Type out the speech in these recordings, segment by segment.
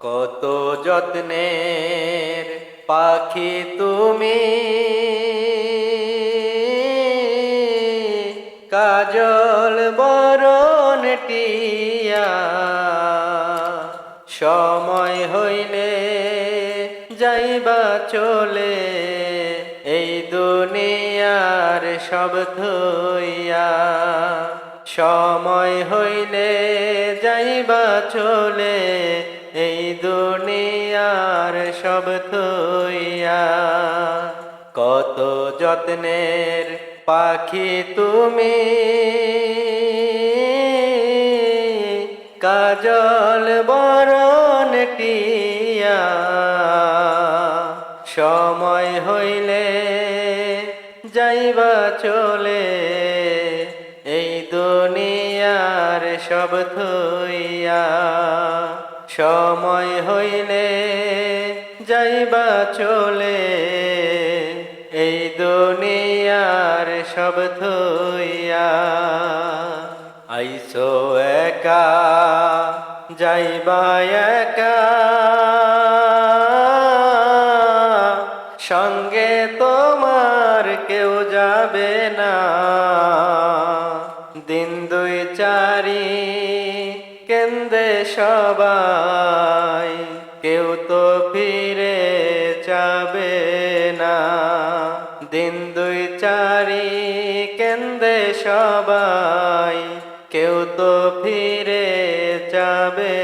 কত যত্নের পাখি তুমি। কাজল বরণ টিয়া সময় হইলে যাইবা চলে এই দুনিয়ার সব ধুইয়া। সময় হইলে যাইবা চলে এই দুনিয়ার সব থইয়া কত যত্নের পাখি তুমি। কাজল বরণ টিয়া, সময় হইলে যাইবা চলে। এই দুনিয়ার সব থইয়া সময় হইলে যাইবা চলে। এই দুনিয়ার সব ধইয়া আইসো একা, যাইবা একা। সঙ্গে তোমার কেউ যাবে না। দিন দুই কেন্দে সবাই, কেউ তো ফিরে যাবে না। দিন দুই চারি কেন্দে সবাই, কেউ তো ফিরে যাবে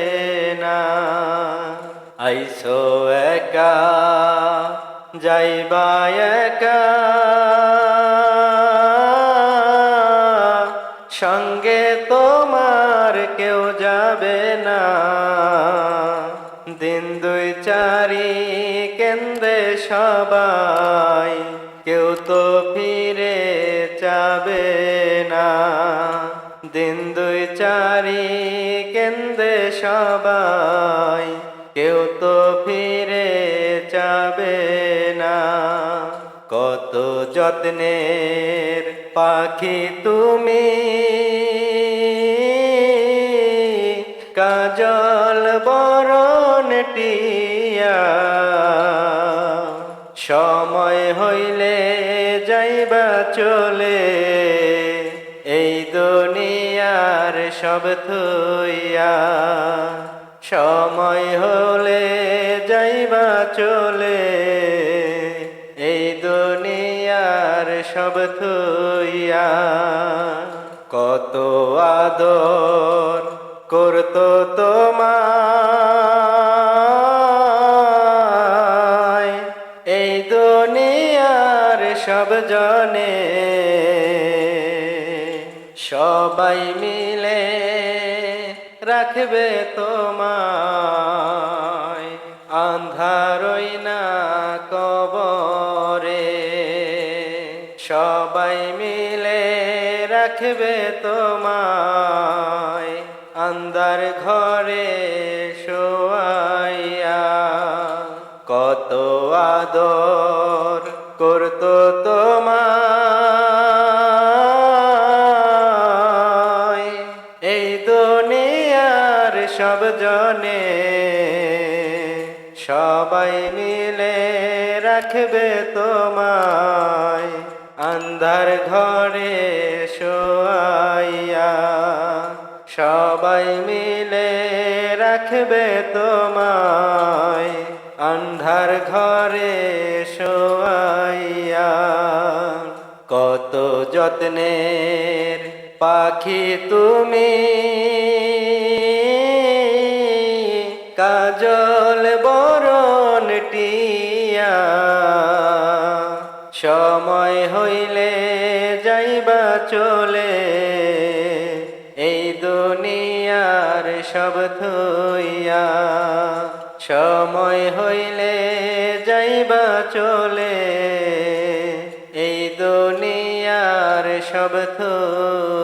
না। আইসো একা, যাইবা একা। সঙ্গে তোমার কেউ যাবে না। দিন দুই চারি কেন্দ্রে সবাই কেউ তো ফিরে যাবে না। দিন দুই চারি কেন্দ্রে সবাই কেউ তো ফিরে যত্নের পাখি তুমি। কাজল বরণ টিয়া সময় হইলে যাইবা চলে। এই দুনিয়ার সব থইয়া সময় হলে যাইবা চলে। সব থইয়া কত আদর করতো তোমায়। এই দুনিয়ার সব জনে সবাই মিলে রাখবে তোমায়। সবাই মিলে রাখবে তোমায়। আন্দার ঘরে শোয়াইয়া কত আদর করতো তোমায়। এই দুনিয়ার সব জনে সবাই মিলে রাখবে তোমায়। রাখবে তোমায় আন্ধার ঘরে শোয়াইয়া। কত যত্নের পাখি তুমি, কাজল বরণ টিয়া। সময় হইলে যাইবা চলে সব থইয়া সময় হইলে যাইবা চলে। এই দুনিয়ার সব থইয়া